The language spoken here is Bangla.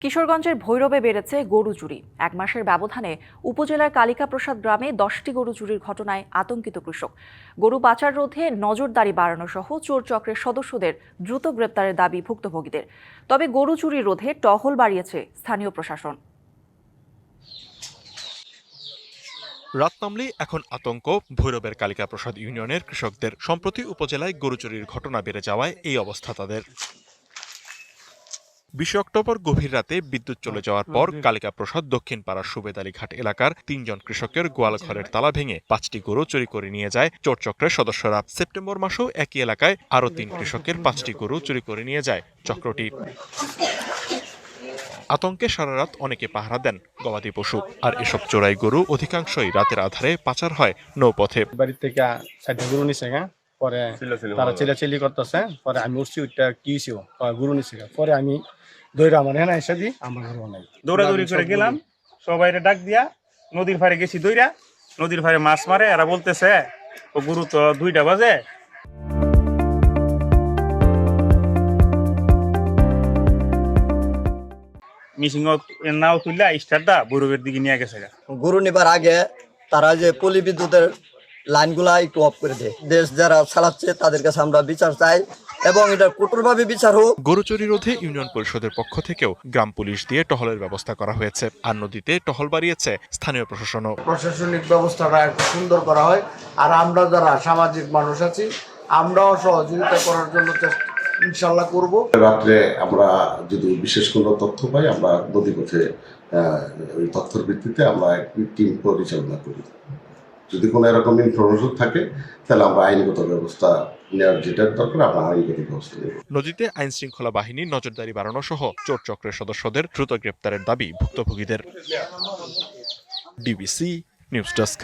কিশোরগঞ্জের ভৈরবে বেড়েছে গরু চুরি। এক মাসের ব্যবধানে উপজেলার কালিকাপ্রসাদ গ্রামে দশটি গরু চুরির ঘটনায় আতঙ্কিত কৃষক। গরু পাচার রোধে নজরদারি বাড়ানো সহ চোর চক্রের সদস্যদের দ্রুত গ্রেপ্তারের দাবি ভুক্তভোগীদের। তবে গরু চুরি রোধে টহল বাড়িয়েছে স্থানীয় প্রশাসন। রাত এখন আতঙ্ক। ভৈরবের কালিকা প্রসাদ ইউনিয়নের কৃষকদের। সম্প্রতি উপজেলায় গরু চুরির ঘটনা বেড়ে যাওয়ায় এই অবস্থা তাদের। বিশে অক্টোবর গভীর রাতে বিদ্যুৎ চলে যাওয়ার পর কালিকা প্রসাদ দক্ষিণ পাড়ার সুবেদালি ঘাট এলাকার তিনজন কৃষকের গোয়াল ঘরের তালা ভেঙে পাঁচটি গরু চুরি করে নিয়ে যায় চোরচক্রের সদস্যরা। সেপ্টেম্বর মাসেও একই এলাকায় আরও তিন কৃষকের পাঁচটি গরু চুরি করে নিয়ে যায় চক্রটি। আতঙ্কে সারা রাত অনেকে পাহারা দেন গবাদি পশু। আর এসব চোরাই গরু অধিকাংশই রাতের আধারে পাচার হয় নৌপথে। বাড়ির থেকে গরু নিছে পরে তারা চিলাচিলি করতেছে পরে আমি উঠছি ওইটা কি ছিল গরু নিছে। পরে আমি দইরা আমার হ্যাঁ এসে দিই আমার ঘর নাই দৌড়াদৌড়ি করে গেলাম সবাই ডাক দিয়া নদীর পাড়ে গেছি দইরা নদীর পাড়ে মাছ মারে এরা বলতেছে ও গুরু তো দুইটা বাজে মিশিং নাও তুললা স্টারটা বৈরবের দিকে নিয়ে গেছে। গরু নেবার আগে তারা যে পলি বিদ্যুতের লাইনগুলা একটু অফ করে দেয় দেশ যারা চালাচ্ছে তাদের কাছে আমরা বিচার চাই এবং এটা কঠোরভাবে বিচার হোক। গরু চুরি রোধে ইউনিয়ন পরিষদের পক্ষ থেকেও গ্রাম পুলিশ দিয়ে টহলের ব্যবস্থা করা হয়েছে আর নদীতে টহল বাড়িয়েছে স্থানীয় প্রশাসনও। প্রশাসনিক ব্যবস্থাটা একটু সুন্দর করা হয় আর আমরা যারা সামাজিক মানুষ আছি আমরাও সহযোগিতা করার জন্য চেষ্টা ইনশাল্লাহ করব। রাত্রে আমরা যদি বিশেষ কোনো তথ্য পাই আমরা নদীপথে আহ, ওই তথ্যের ভিত্তিতে আমরা একটি টিম পরিচালনা করি। যদি কোনো এরকম ইনফরমেশন থাকে তাহলে আমরা আইনগত ব্যবস্থা নেওয়ার যেটা দরকার আমরা আইনগত ব্যবস্থা নেব। নদীতে আইন শৃঙ্খলা বাহিনী নজরদারি বাড়ানো সহ চোর চক্রের সদস্যদের দ্রুত গ্রেপ্তারের দাবি ভুক্তভোগীদের। DBC news desk